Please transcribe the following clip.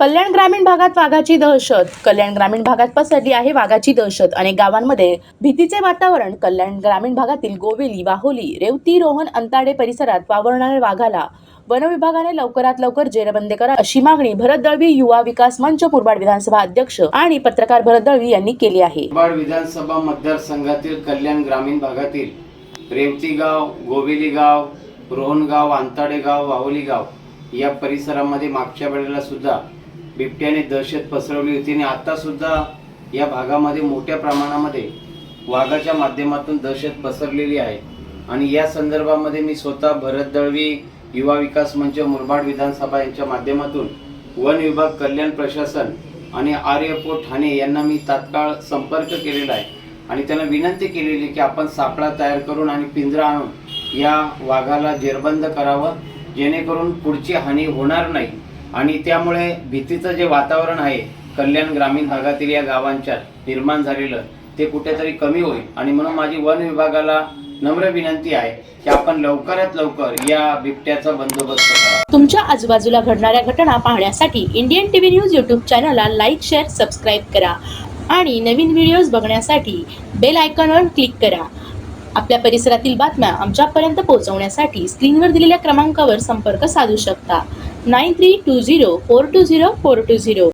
कल्याण ग्रामीण भागात वाघाची दहशत. कल्याण ग्रामीण भागात पसरली आहे वाघाची दहशत अनेक गावांमध्ये भीतीचे वातावरण. कल्याण ग्रामीण भागातील गोवेली वाहोली रेवती रोहन अंताडे परिसरात वावरणाऱ्या वाघाला वन विभागाने लवकरात लवकर जेरबंदी करा अशी मागणी भरत दळवी युवा विकास मंच मुरबाड विधानसभा अध्यक्ष आणि पत्रकार भरत दळवी यांनी केली आहे. मुरबाड विधानसभा मतदारसंघातील कल्याण ग्रामीण भागातील रेवती गाव गोवेली गाव रोहनगाव अंताडे गाव वाहुली गाव या परिसरामध्ये मागच्या वेळेला सुद्धा बिबट्याने दहशत पसरवली होती आणि आता सुद्धा या भागामध्ये मोठ्या प्रमाणामध्ये वाघाच्या माध्यमातून दहशत पसरलेली आहे. आणि या संदर्भामध्ये मी स्वतः भरत दळवी युवा विकास मंच मुरबाड विधानसभा यांच्या माध्यमातून वन विभाग कल्याण प्रशासन आणि आर एफ ओ ठाणे यांना मी तात्काळ संपर्क केलेला आहे. आणि त्यांना विनंती केलेली की आपण सापळा तयार करून आणि पिंजरा आणून या वाघाला जेरबंद करावं जेणेकरून पुढची हानी होणार नाही. आणि त्यामुळे भीतीचं जे वातावरण आहे कल्याण ग्रामीण भागातील या गावांच्या निर्माण झालेलं ते कुठेतरी कमी होईल. आणि म्हणून माझी वन विभागाला नम्र विनंती आहे की आपण लवकरात लवकर या बिबट्याचा बंदोबस्त करा. तुमच्या आजूबाजूला घडणाऱ्या घटना पाहण्यासाठी इंडियन टीव्ही न्यूज यूट्यूब चॅनलला लाईक शेअर सबस्क्राईब करा. आणि नवीन व्हिडिओज बघण्यासाठी बेल आयकॉनवर क्लिक करा. आपल्या परिसरातील बातम्या आमच्यापर्यंत पोहोचवण्यासाठी स्क्रीनवर दिलेल्या क्रमांकावर संपर्क साधू शकता. Nine three two zero four two zero four two zero